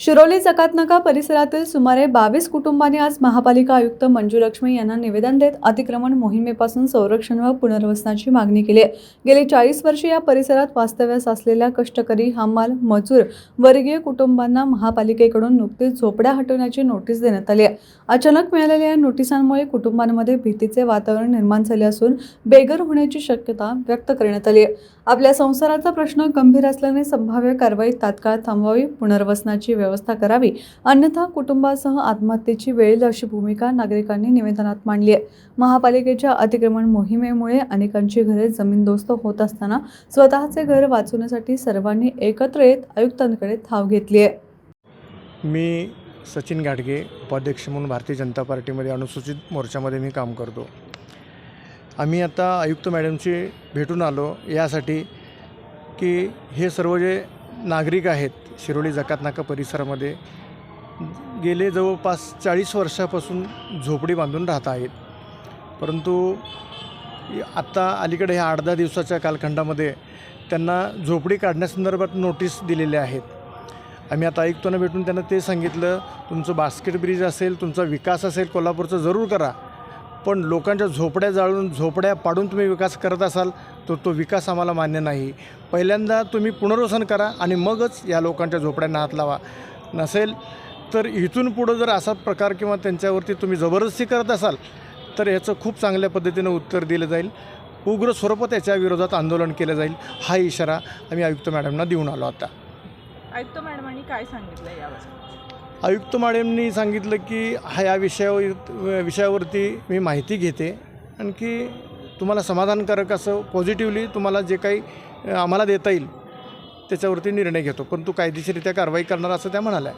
शिरोली जकातनाका परिसरातील सुमारे बावीस कुटुंबांनी आज महापालिका आयुक्त मंजुलक्ष्मी यांना निवेदन देत अतिक्रमण मोहिमेपासून संरक्षण व पुनर्वसनाची मागणी केली आहे. गेली चाळीस वर्षे या परिसरात वास्तव्यास असलेल्या कष्टकरी हमाल मजूर वर्गीय कुटुंबांना महापालिकेकडून नुकतीच झोपड्या हटवण्याची नोटीस देण्यात आली आहे. अचानक मिळालेल्या या नोटिसांमुळे कुटुंबांमध्ये भीतीचे वातावरण निर्माण झाले असून बेघर होण्याची शक्यता व्यक्त करण्यात आली आहे. आपल्या संसाराचा प्रश्न गंभीर असल्याने संभाव्य कारवाई तात्काळ थांबवावी पुनर्वसनाची व्यवस्था व्यवस्था करावी. अन्यथा कुटुंबासह आत्महत्येची वेळ अशी भूमिका नागरिकांनी निवेदनात मांडली आहे. महापालिकेच्या अतिक्रमण मोहिमेमुळे अनेकांची घरे जमीनदोस्त होत असताना स्वतःचे घर वाचवण्यासाठी सर्वांनी एकत्र येत आयुक्तांकडे धाव घेतली आहे. मी सचिन घाटगे उपाध्यक्ष म्हणून भारतीय जनता पार्टीमध्ये अनुसूचित मोर्चामध्ये मी काम करतो. आम्ही आता आयुक्त मॅडमशी भेटून आलो यासाठी की हे सर्व जे नागरिक आहेत शिरोली जकातनाका परिसरामध्ये. गेले जवळपास चाळीस वर्षापासून झोपडी बांधून राहत आहेत. परंतु आत्ता अलीकडे ह्या आठ दहा दिवसाच्या कालखंडामध्ये त्यांना झोपडी काढण्यासंदर्भात नोटीस दिलेल्या आहेत. आम्ही आता आयुक्तांना भेटून त्यांना ते सांगितलं तुमचं बास्केट ब्रिज असेल तुमचा विकास असेल कोल्हापूरचा जरूर करा. पण लोकांच्या झोपड्या जाळून झोपड्या पाडून तुम्ही विकास करत असाल तर तो विकास आम्हाला मान्य नाही. पहिल्यांदा तुम्ही पुनर्वसन करा आणि मगच या लोकांच्या झोपड्यांना हात लावा. नसेल तर इथून पुढं जर असा प्रकार किंवा त्यांच्यावरती तुम्ही जबरदस्ती करत असाल तर याचं खूप चांगल्या पद्धतीनं उत्तर दिलं जाईल. उग्र स्वरूपात याच्या विरोधात आंदोलन केलं जाईल. हा इशारा आम्ही आयुक्त मॅडमना देऊन आलो आता. आयुक्त मॅडमांनी काय सांगितलं यावर? आयुक्त मॅडमनी सांगितलं की हा या विषयावर विषयावरती मी माहिती घेते. आणखी तुम्हाला समाधानकारक असं पॉझिटिव्हली तुम्हाला जे काही आम्हाला देता येईल त्याच्यावरती निर्णय घेतो. पण तू कायदेशीरित्या कारवाई करणार असं त्या म्हणाल्या.